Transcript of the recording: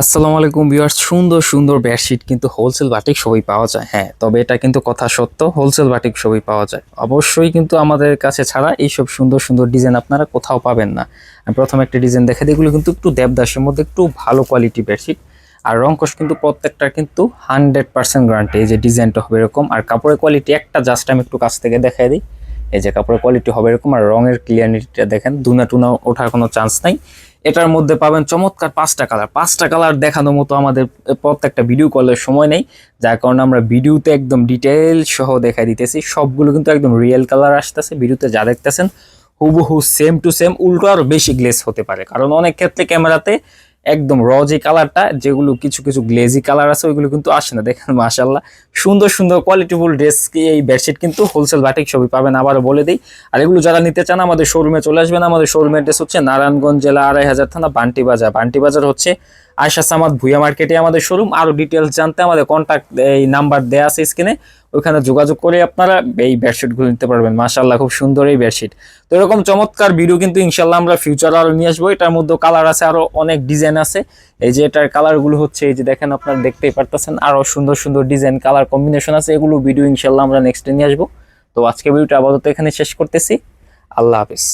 আসসালামু আলাইকুম ভিউয়ার্স সুন্দর সুন্দর বেডশিট কিন্তু হোলসেল বাটিক সবই পাওয়া যায়। হ্যাঁ তবে এটা কিন্তু কথা সত্য হোলসেল বাটিক সবই পাওয়া যায়। অবশ্যই কিন্তু আমাদের কাছে ছাড়া এইসব সুন্দর সুন্দর ডিজাইন আপনারা কোথাও পাবেন না। আমি প্রথমে একটা ডিজাইন দেখে দিই, এগুলো কিন্তু একটু দেবদাসের মধ্যে একটু ভালো কোয়ালিটি বেডশিট আর রংকশ কিন্তু প্রত্যেকটা কিন্তু হান্ড্রেড পার্সেন্ট গ্যারান্টি এই যে ডিজাইনটা হবে এরকম। আর কাপড়ের কোয়ালিটি একটা জাস্ট আমি একটু কাছ থেকে দেখাই দিই। এই যে কাপড়ের কোয়ালিটি হবে এরকম আর রঙের ক্লিয়ারিটিটা দেখেন, দুনা টুনা ওঠার কোনো চান্স নাই। এটার মধ্যে পাবেন চমৎকার পাঁচটা কালার পাঁচটা কালার দেখানোর মতো আমাদের প্রত্যেকটা ভিডিও কলের সময় নেই, যার কারণে আমরা ভিডিওতে একদম ডিটেল সহ দেখা দিতেছি। সবগুলো কিন্তু একদম রিয়েল কালার আসতেছে, ভিডিওতে যা দেখতেছেন, হুবহু সেম টু সেম উল্টো আরও বেশি গ্লেস হতে পারে। কারণ অনেক ক্ষেত্রে ক্যামেরাতে একদম র যে কালারটা যেগুলো কিছু কিছু গ্লেজি কালার আছে, ওইগুলো কিন্তু আসে না, দেখেন মাশাল্লাহ সুন্দর সুন্দর কোয়ালিটিফুল ড্রেস এই বেডশিট কিন্তু হোলসেল বাটিক সবই পাবেন, আবারও বলে দিই। আর এগুলো যারা নিতে চান, আমাদের শোরুমে চলে আসবেন। আমাদের শোরুমের অ্যাড্রেস হচ্ছে নারায়ণগঞ্জ জেলা আড়াই হাজার থানা, বান্টি বাজার। বান্টি বাজার হচ্ছে আয়সা সামাদ ভুয়া মার্কেটে আমাদের শোরুম আরও ডিটেলস জানতে আমাদের কন্ট্যাক্ট এই নাম্বার দেওয়া আছে স্ক্রিনে ওইখানে যোগাযোগ করে আপনারা এই বেডশিটগুলো নিতে পারবেন। মাশাল্লাহ খুব সুন্দর এই বেডশিট তো এরকম চমৎকার ভিডিও কিন্তু ইনশাল্লাহ আমরা ফিউচার আরও নিয়ে আসব। এটার মধ্যে কালার আছে আরও অনেক ডিজাইন আছে। এই যে এটার কালারগুলো হচ্ছে, এই যে দেখেন আপনারা দেখতেই পারতেছেন আরও সুন্দর সুন্দর ডিজাইন কালার কম্বিনেশন আছে। এগুলো ভিডিও ইনশাল্লাহ আমরা নেক্সটে নিয়ে আসব। তো আজকে ভিডিওটা আপাতত এখানে শেষ করতেছি। আল্লাহ হাফিজ।